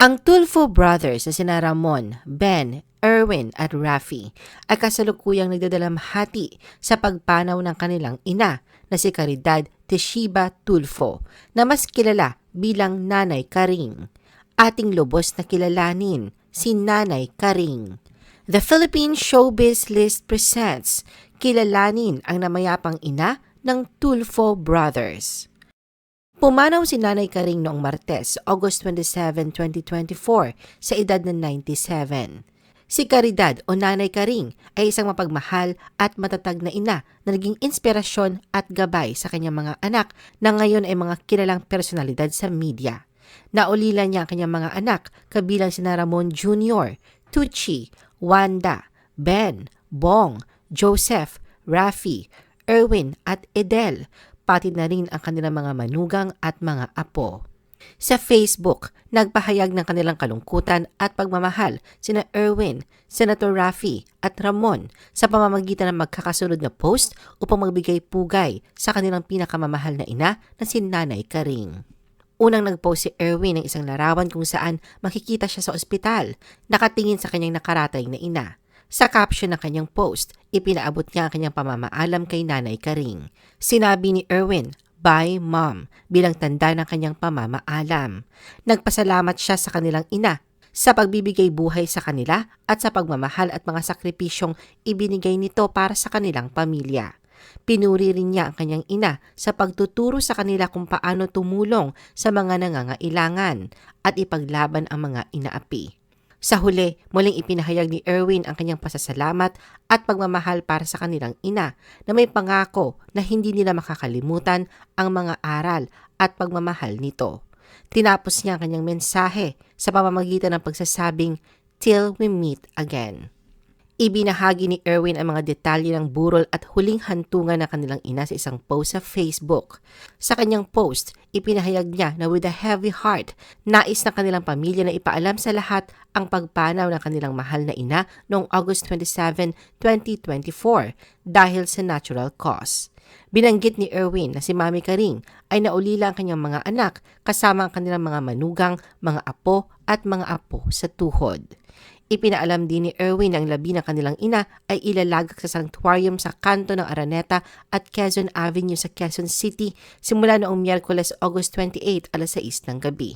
Ang Tulfo brothers na sina Ramon, Ben, Erwin at Rafi ay kasalukuyang nagdadalamhati sa pagpanaw ng kanilang ina na si Caridad Teshiba Tulfo na mas kilala bilang Nanay Karing. Ating lubos na kilalanin si Nanay Karing. The Philippine Showbiz List presents Kilalanin ang namayapang ina ng Tulfo Brothers. Pumanaw si Nanay Karing noong Martes, August 27, 2024 sa edad ng 97. Si Caridad o Nanay Karing ay isang mapagmahal at matatag na ina na naging inspirasyon at gabay sa kanyang mga anak na ngayon ay mga kilalang personalidad sa media. Naulila niya ang kanyang mga anak kabilang sina Ramon Jr., Tucci, Wanda, Ben, Bong, Joseph, Rafi, Erwin at Edel pati na rin ang kanilang mga manugang at mga apo. Sa Facebook, nagpahayag ng kanilang kalungkutan at pagmamahal sina Erwin, Senator Rafi at Ramon sa pamamagitan ng magkakasunod na post upang magbigay pugay sa kanilang pinakamamahal na ina na si Nanay Karing. Unang nagpost si Erwin ng isang larawan kung saan makikita siya sa ospital, nakatingin sa kanyang nakaratay na ina. Sa caption ng kanyang post, ipinaabot niya ang kanyang pamamaalam kay Nanay Karing. Sinabi ni Erwin, Bye Mom, bilang tanda ng kanyang pamamaalam. Nagpasalamat siya sa kanilang ina sa pagbibigay buhay sa kanila at sa pagmamahal at mga sakripisyong ibinigay nito para sa kanilang pamilya. Pinuri rin niya ang kanyang ina sa pagtuturo sa kanila kung paano tumulong sa mga nangangailangan at ipaglaban ang mga inaapi. Sa huli, muling ipinahayag ni Erwin ang kanyang pasasalamat at pagmamahal para sa kanilang ina na may pangako na hindi nila makakalimutan ang mga aral at pagmamahal nito. Tinapos niya ang kanyang mensahe sa pamamagitan ng pagsasabing, Till we meet again. Ibinahagi ni Erwin ang mga detalye ng burol at huling hantungan ng kanilang ina sa isang post sa Facebook. Sa kanyang post, ipinahayag niya na with a heavy heart, nais ng kanilang pamilya na ipaalam sa lahat ang pagpanaw ng kanilang mahal na ina noong August 27, 2024 dahil sa natural cause. Binanggit ni Erwin na si Mami Karing ay naulila ang kanyang mga anak kasama ang kanilang mga manugang, mga apo at mga apo sa tuhod. Ipinaalam din ni Erwin ang labi ng kanilang ina ay ilalagak sa sanctuarium sa kanto ng Araneta at Quezon Avenue sa Quezon City simula noong Miyerkules August 28 alas 6 ng gabi.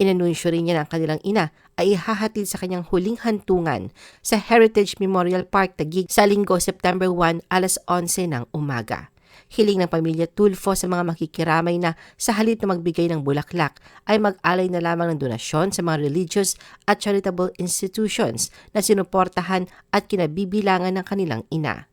Inanunsyo rin niya ang kanilang ina ay ihahatid sa kanyang huling hantungan sa Heritage Memorial Park Taguig sa linggo September 1 alas 11 ng umaga. Hiling ng pamilya Tulfo sa mga makikiramay na sa halip na magbigay ng bulaklak ay mag-alay na lamang ng donasyon sa mga religious at charitable institutions na sinuportahan at kinabibilangan ng kanilang ina.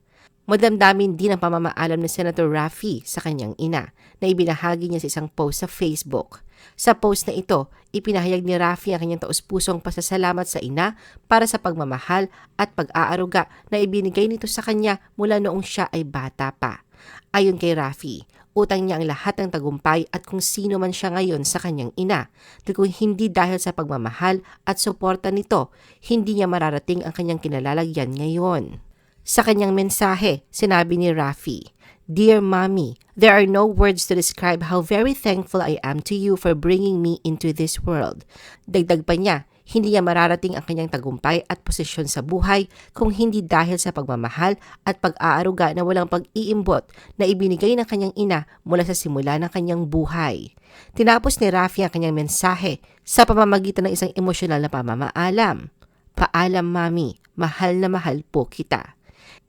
Madamdamin din ang pamamaalam ni Senator Rafi sa kanyang ina na ibinahagi niya sa isang post sa Facebook. Sa post na ito, ipinahayag ni Rafi ang kanyang taus-pusong pasasalamat sa ina para sa pagmamahal at pag-aaruga na ibinigay nito sa kanya mula noong siya ay bata pa. Ayon kay Rafi, utang niya ang lahat ng tagumpay at kung sino man siya ngayon sa kanyang ina. At kung hindi dahil sa pagmamahal at suporta nito, hindi niya mararating ang kanyang kinalalagyan ngayon. Sa kanyang mensahe, sinabi ni Rafi, Dear Mommy, there are no words to describe how very thankful I am to you for bringing me into this world. Dagdag pa niya, hindi niya mararating ang kanyang tagumpay at posisyon sa buhay kung hindi dahil sa pagmamahal at pag-aaruga na walang pag-iimbot na ibinigay ng kanyang ina mula sa simula ng kanyang buhay. Tinapos ni Rafi ang kanyang mensahe sa pamamagitan ng isang emosyonal na pamamaalam. Paalam, Mami. Mahal na mahal po kita.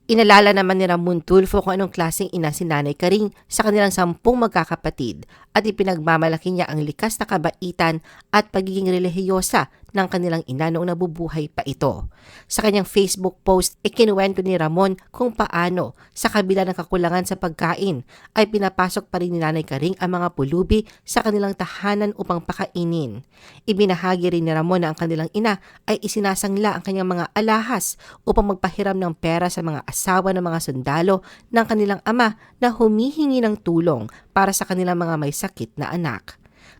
Inalala naman ni Ramon Tulfo kung anong klaseng ina si Nanay Karing sa kanilang sampung magkakapatid at ipinagmamalaki niya ang likas na kabaitan at pagiging relihiyosa ng kanilang ina noong nabubuhay pa ito. Sa kanyang Facebook post, ikinuwento ni Ramon kung paano sa kabila ng kakulangan sa pagkain ay pinapasok pa rin ni Nanay Karing ang mga pulubi sa kanilang tahanan upang pakainin. Ibinahagi rin ni Ramon na ang kanilang ina ay isinasangla ang kanyang mga alahas upang magpahiram ng pera sa mga asawa ng mga sundalo ng kanilang ama na humihingi ng tulong para sa kanilang mga may sakit na anak.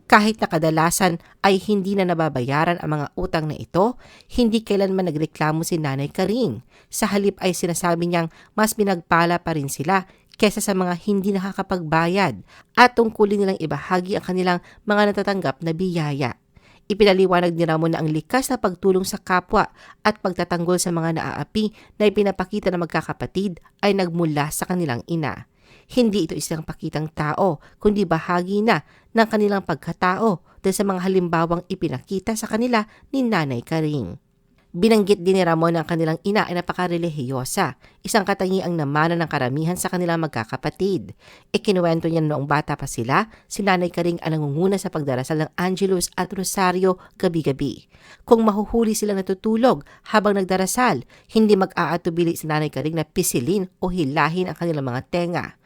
Kahit na kadalasan ay hindi na nababayaran ang mga utang na ito, hindi kailanman nagreklamo si Nanay Karing. Sa halip ay sinasabi niyang mas binagpala pa rin sila kesa sa mga hindi nakakapagbayad at tungkulin nilang ibahagi ang kanilang mga natatanggap na biyaya. Ipinaliwanag ni Ramon na ang likas na pagtulong sa kapwa at pagtatanggol sa mga naaapi na ipinapakita ng magkakapatid ay nagmula sa kanilang ina. Hindi ito isang pakitang tao, kundi bahagi na ng kanilang pagkatao dahil sa mga halimbawang ipinakita sa kanila ni Nanay Karing. Binanggit din ni Ramon ang kanilang ina ay napakarelihiyosa, isang katangiang namana ng karamihan sa kanilang magkakapatid. Ikinuwento niya noong bata pa sila, si Nanay Karing ang nangunguna sa pagdarasal ng Angelus at Rosario gabi-gabi. Kung mahuhuli sila natutulog habang nagdarasal, hindi mag-aatubili si Nanay Karing na pisilin o hilahin ang kanilang mga tenga.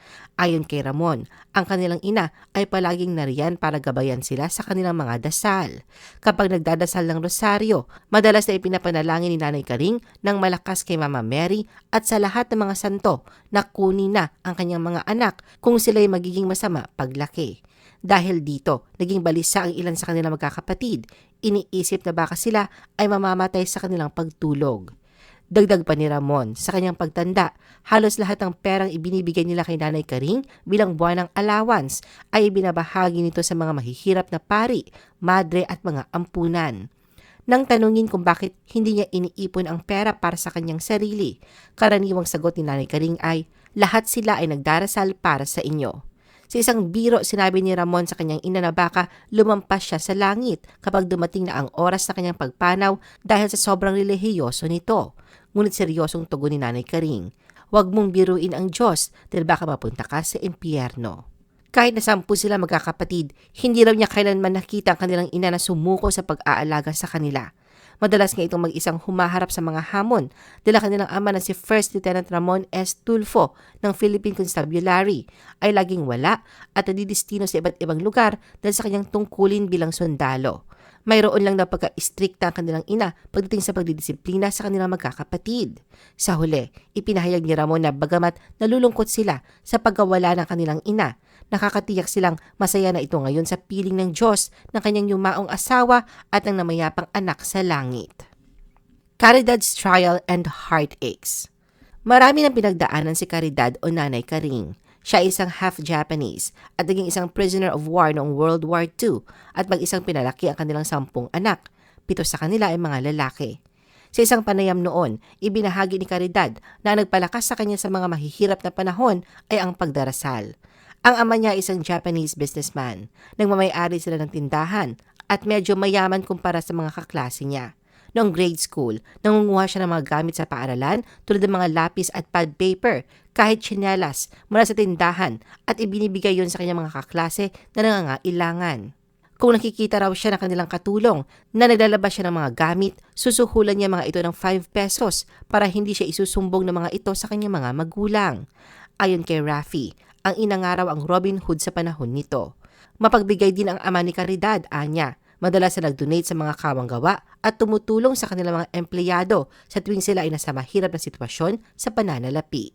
Ayon kay Ramon, ang kanilang ina ay palaging nariyan para gabayan sila sa kanilang mga dasal. Kapag nagdadasal ng rosaryo, madalas na ipinapanalangin ni Nanay Karing ng malakas kay Mama Mary at sa lahat ng mga santo na kunin na ang kanyang mga anak kung sila'y magiging masama paglaki. Dahil dito, naging balisa ang ilan sa kanilang magkakapatid. Iniisip na baka sila ay mamamatay sa kanilang pagtulog. Dagdag pa ni Ramon, sa kanyang pagtanda, halos lahat ng perang ibinibigay nila kay Nanay Karing bilang buwan ng allowance ay ibinabahagi nito sa mga mahihirap na pari, madre at mga ampunan. Nang tanungin kung bakit hindi niya iniipon ang pera para sa kanyang sarili, karaniwang sagot ni Nanay Karing ay, lahat sila ay nagdarasal para sa inyo. Sa isang biro, sinabi ni Ramon sa kanyang ina na baka lumampas siya sa langit kapag dumating na ang oras sa kanyang pagpanaw dahil sa sobrang relihiyoso nito. Ngunit seryosong tugon ni Nanay Karing, huwag mong biruin ang Diyos dahil baka mapunta ka sa impyerno. Kahit na sampu sila magkakapatid, hindi raw niya kailanman nakita ang kanilang ina na sumuko sa pag-aalaga sa kanila. Madalas nga itong mag-isang humaharap sa mga hamon dala kanilang ama na si First Lieutenant Ramon S. Tulfo ng Philippine Constabulary ay laging wala at nadidistino sa iba't ibang lugar dahil sa kanyang tungkulin bilang sundalo. Mayroon lang na pagka-istrikta ang kanilang ina pagdating sa pagdidisiplina sa kanilang magkakapatid. Sa huli, ipinahayag ni Ramon na bagamat nalulungkot sila sa pagkawala ng kanilang ina, nakakatiyak silang masaya na ito ngayon sa piling ng Diyos ng kanyang yumaong asawa at ng namayapang anak sa langit. Caridad's Trial and Heartaches Marami ng pinagdaanan si Caridad o Nanay Karing. Siya ay isang half-Japanese at naging isang prisoner of war noong World War II at mag-isang pinalaki ang kanilang sampung anak. Pito sa kanila ay mga lalaki. Sa isang panayam noon, ibinahagi ni Caridad na nagpalakas sa kanya sa mga mahihirap na panahon ay ang pagdarasal. Ang ama niya ay isang Japanese businessman. Nagmamayari sila ng tindahan at medyo mayaman kumpara sa mga kaklase niya. Noong grade school, nangunguha siya ng mga gamit sa paaralan tulad ng mga lapis at pad paper, kahit tsinelas mula sa tindahan at ibinibigay yon sa kanyang mga kaklase na nangangailangan. Kung nakikita raw siya ng kanilang katulong na naglalabas siya ng mga gamit, susuhulan niya mga ito ng 5 pesos para hindi siya isusumbong ng mga ito sa kanyang mga magulang. Ayon kay Rafi, ang inangaraw ang Robin Hood sa panahon nito. Mapagbigay din ang ama ni Caridad, anya, Madalas na nag-donate sa mga kawang gawa at tumutulong sa kanilang mga empleyado sa tuwing sila ay nasa mahirap na sitwasyon sa pananalapi.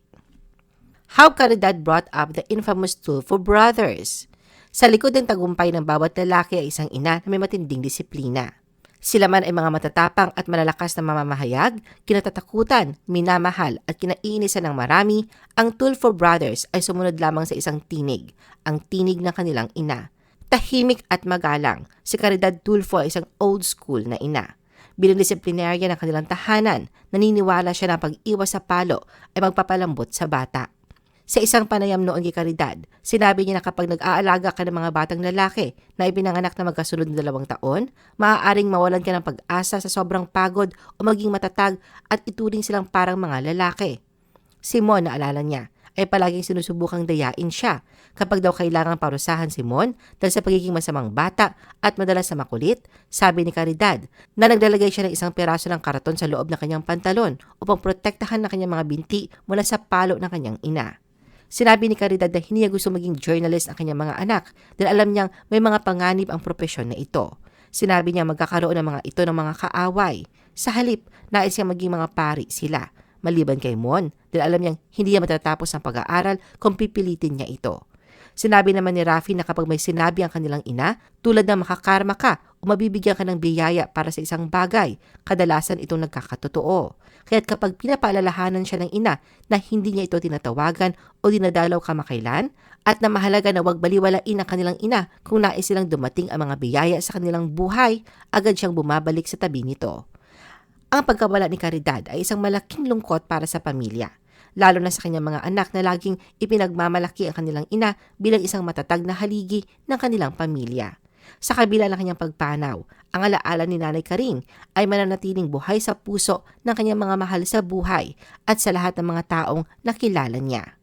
How Caridad brought up the infamous tool for brothers. Sa likod ng tagumpay ng bawat lalaki ay isang ina na may matinding disiplina. Sila man ay mga matatapang at malalakas na mamamahayag, kinatatakutan, minamahal at kinaiinisan ng marami, ang Tool for Brothers ay sumunod lamang sa isang tinig, ang tinig ng kanilang ina. Tahimik at magalang, si Caridad Tulfo ay isang old school na ina. Bilang disiplinarya ng kanilang tahanan, naniniwala siya na pag-iwas sa palo ay magpapalambot sa bata. Sa isang panayam noon kay Caridad, sinabi niya na kapag nag-aalaga ka ng mga batang lalaki na ipinanganak na magkasunod ng dalawang taon, maaaring mawalan ka ng pag-asa sa sobrang pagod o maging matatag at ituring silang parang mga lalaki. Simon, naalala niya, ay palaging sinusubukang dayain siya kapag daw kailangan parusahan si Mon dahil sa pagiging masamang bata at madalas na makulit, sabi ni Caridad na naglalagay siya ng isang peraso ng karaton sa loob ng kanyang pantalon upang protektahan ng kanyang mga binti mula sa palo ng kanyang ina. Sinabi ni Caridad na hindi niya gusto maging journalist ang kanyang mga anak dahil alam niyang may mga panganib ang propesyon na ito. Sinabi niya magkakaroon ng mga ito ng mga kaaway. Sa halip, nais niya maging mga pari sila maliban kay Mon dahil alam niyang hindi niya matatapos ang pag-aaral kung pipilitin niya ito. Sinabi naman ni Rafi na kapag may sinabi ang kanilang ina, tulad ng makakarma ka o mabibigyan ka ng biyaya para sa isang bagay, kadalasan itong nagkakatotoo. Kaya't kapag pinapaalalahanan siya ng ina na hindi niya ito tinatawagan o dinadalaw kamakailan, at na mahalaga na huwag baliwalain ang kanilang ina kung nais silang dumating ang mga biyaya sa kanilang buhay, agad siyang bumabalik sa tabi nito. Ang pagkawala ni Caridad ay isang malaking lungkot para sa pamilya lalo na sa kanyang mga anak na laging ipinagmamalaki ang kanilang ina bilang isang matatag na haligi ng kanilang pamilya. Sa kabila ng kanyang pagpanaw, ang alaala ni Nanay Karing ay mananatiling buhay sa puso ng kanyang mga mahal sa buhay at sa lahat ng mga taong nakilala niya.